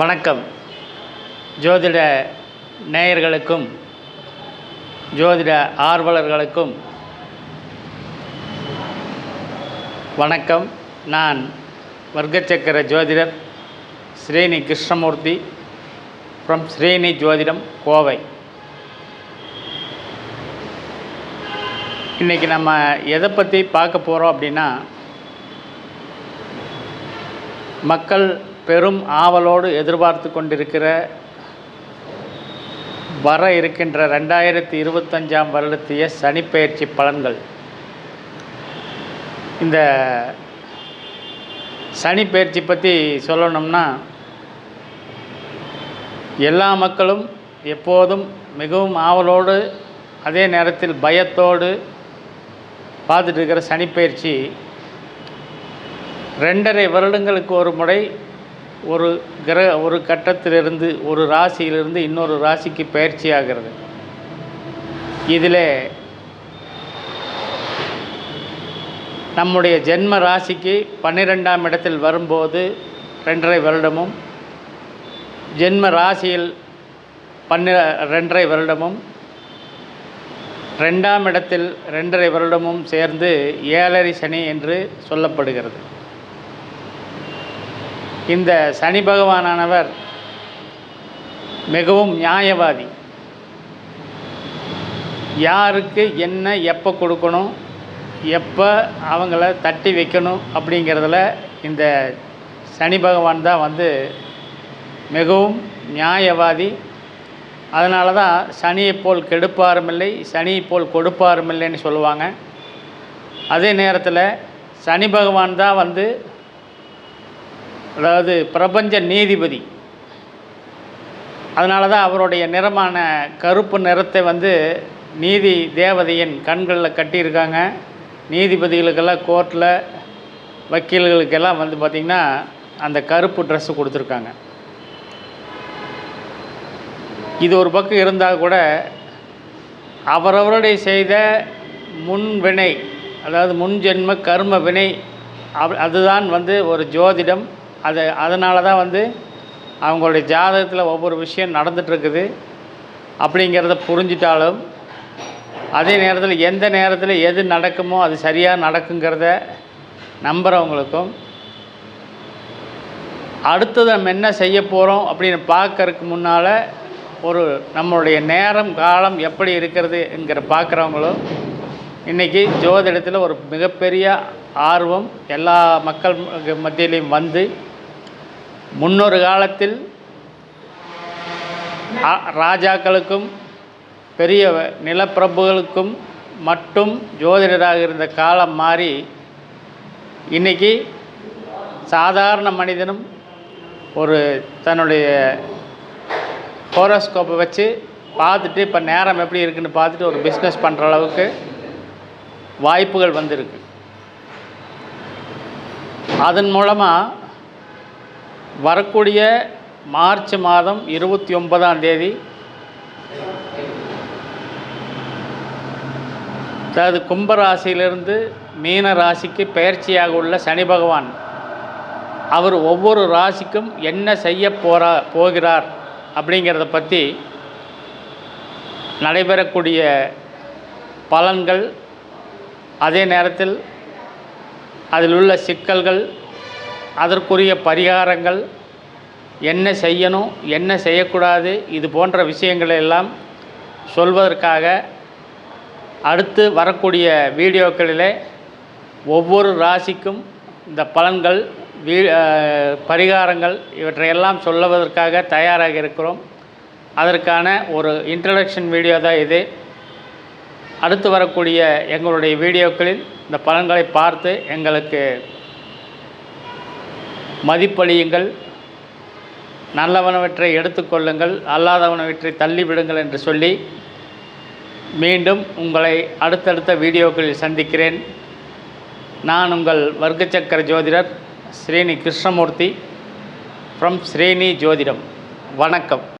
வணக்கம். ஜோதிட நேயர்களுக்கும் ஜோதிட ஆர்வலர்களுக்கும் வணக்கம். நான் வர்க்கச்சக்கர ஜோதிடர் ஸ்ரீனி கிருஷ்ணமூர்த்தி ஃப்ரம் ஸ்ரீனி ஜோதிடம் கோவை. இன்றைக்கி நம்ம எதை பற்றி பார்க்க போகிறோம் அப்படின்னா மக்கள் பெரும் ஆவலோடு எதிர்பார்த்து கொண்டிருக்கிற வர இருக்கின்ற ரெண்டாயிரத்தி இருபத்தஞ்சாம் வருடத்திய சனிப்பெயர்ச்சி பலன்கள். இந்த சனிப்பெயர்ச்சி பற்றி சொல்லணும்னா எல்லா மக்களும் எப்போதும் மிகவும் ஆவலோடு அதே நேரத்தில் பயத்தோடு பார்த்துட்டு இருக்கிற சனிப்பெயர்ச்சி. ரெண்டரை வருடங்களுக்கு ஒரு முறை ஒரு கிரக ஒரு கட்டத்திலிருந்து ஒரு ராசியிலிருந்து இன்னொரு ராசிக்கு பயிற்சி ஆகிறது. இதில் நம்முடைய ஜென்ம ராசிக்கு பன்னிரெண்டாம் இடத்தில் வரும்போது ரெண்டரை வருடமும் ஜென்ம ராசியில் பன்னிர ரெண்டரை வருடமும் ரெண்டாம் இடத்தில் ரெண்டரை வருடமும் சேர்ந்து ஏழரை சனி என்று சொல்லப்படுகிறது. இந்த சனி பகவானானவர் மிகவும் நியாயவாதி. யாருக்கு என்ன எப்போ கொடுக்கணும் எப்போ அவங்கள தட்டி வைக்கணும் அப்படிங்கிறதுல இந்த சனி பகவான் தான் வந்து மிகவும் நியாயவாதி. அதனால தான் சனியை போல் கெடுப்பாரும் இல்லை சனியை போல் கொடுப்பாரும் இல்லைன்னு சொல்லுவாங்க. அதே நேரத்தில் சனி பகவான் தான் வந்து அதாவது பிரபஞ்ச நீதிபதி. அதனால தான் அவருடைய நிறமான கருப்பு நிறத்தை வந்து நீதி தேவதையின் கண்களில் கட்டியிருக்காங்க. நீதிபதிகளுக்கெல்லாம் கோர்ட்டில் வக்கீல்களுக்கெல்லாம் வந்து பார்த்திங்கன்னா அந்த கருப்பு ட்ரெஸ்ஸு கொடுத்துருக்காங்க. இது ஒரு பக்கம் இருந்தால் கூட அவரவருடைய செய்த முன் வினை அதாவது முன் ஜென்ம கர்ம வினை அதுதான் வந்து ஒரு ஜோதிடம். அது அதனால தான் வந்து அவங்களுடைய ஜாதகத்தில் ஒவ்வொரு விஷயம் நடந்துகிட்ருக்குது அப்படிங்கிறத புரிஞ்சிட்டாலும் அதே நேரத்தில் எந்த நேரத்தில் எது நடக்குமோ அது சரியாக நடக்குங்கிறத நம்புகிறவங்களுக்கும் அடுத்தது நம்ம என்ன செய்ய போகிறோம் அப்படின்னு பார்க்கறதுக்கு முன்னால் ஒரு நம்மளுடைய நேரம் காலம் எப்படி இருக்கிறதுங்கிற பார்க்குறவங்களும் இன்றைக்கி ஜோதிடத்தில் ஒரு மிகப்பெரிய ஆர்வம் எல்லா மக்கள் மத்தியிலையும் வந்து முன்னொரு காலத்தில் ராஜாக்களுக்கும் பெரிய நிலப்பிரபுகளுக்கும் மட்டும் ஜோதிடராக இருந்த காலம் மாறி இன்றைக்கி சாதாரண மனிதனும் ஒரு தன்னுடைய ஹோரோஸ்கோப்பை வச்சு பார்த்துட்டு இப்போ நேரம் எப்படி இருக்குன்னு பார்த்துட்டு ஒரு பிஸ்னஸ் பண்ணுற அளவுக்கு வாய்ப்புகள் வந்திருக்கு. அதன் மூலமாக வரக்கூடிய மார்ச் மாதம் இருபத்தி ஒன்பதாம் தேதி. அதாவது கும்பராசியிலிருந்து மீன ராசிக்கு பயிற்சியாக உள்ள சனி பகவான். அவர் ஒவ்வொரு ராசிக்கும் என்ன செய்ய போகிறா போகிறார் அப்படிங்கிறத பற்றி நடைபெறக்கூடிய பலன்கள் அதே நேரத்தில் அதில் உள்ள சிக்கல்கள் அதற்குரிய பரிகாரங்கள் என்ன செய்யணும் என்ன செய்யக்கூடாது இது போன்ற விஷயங்களை எல்லாம் சொல்வதற்காக அடுத்து வரக்கூடிய வீடியோக்களில் ஒவ்வொரு ராசிக்கும் இந்த பலன்கள் வீ பரிகாரங்கள் இவற்றையெல்லாம் சொல்லுவதற்காக தயாராக இருக்கிறோம். அதற்கான ஒரு இன்ட்ரடக்ஷன் வீடியோ தான் இது. அடுத்து வரக்கூடிய எங்களுடைய வீடியோக்களில் இந்த பலன்களை பார்த்து எங்களுக்கு மதிப்பளியுங்கள். நல்லவனவற்றை எடுத்துக்கொள்ளுங்கள் அல்லாதவனவற்றை தள்ளிவிடுங்கள் என்று சொல்லி மீண்டும் உங்களை அடுத்தடுத்த வீடியோக்களில் சந்திக்கிறேன். நான் உங்கள் வர்க்கச்சக்கர ஜோதிடர் ஸ்ரீனி கிருஷ்ணமூர்த்தி ஃப்ரம் ஸ்ரீனி ஜோதிடம். வணக்கம்.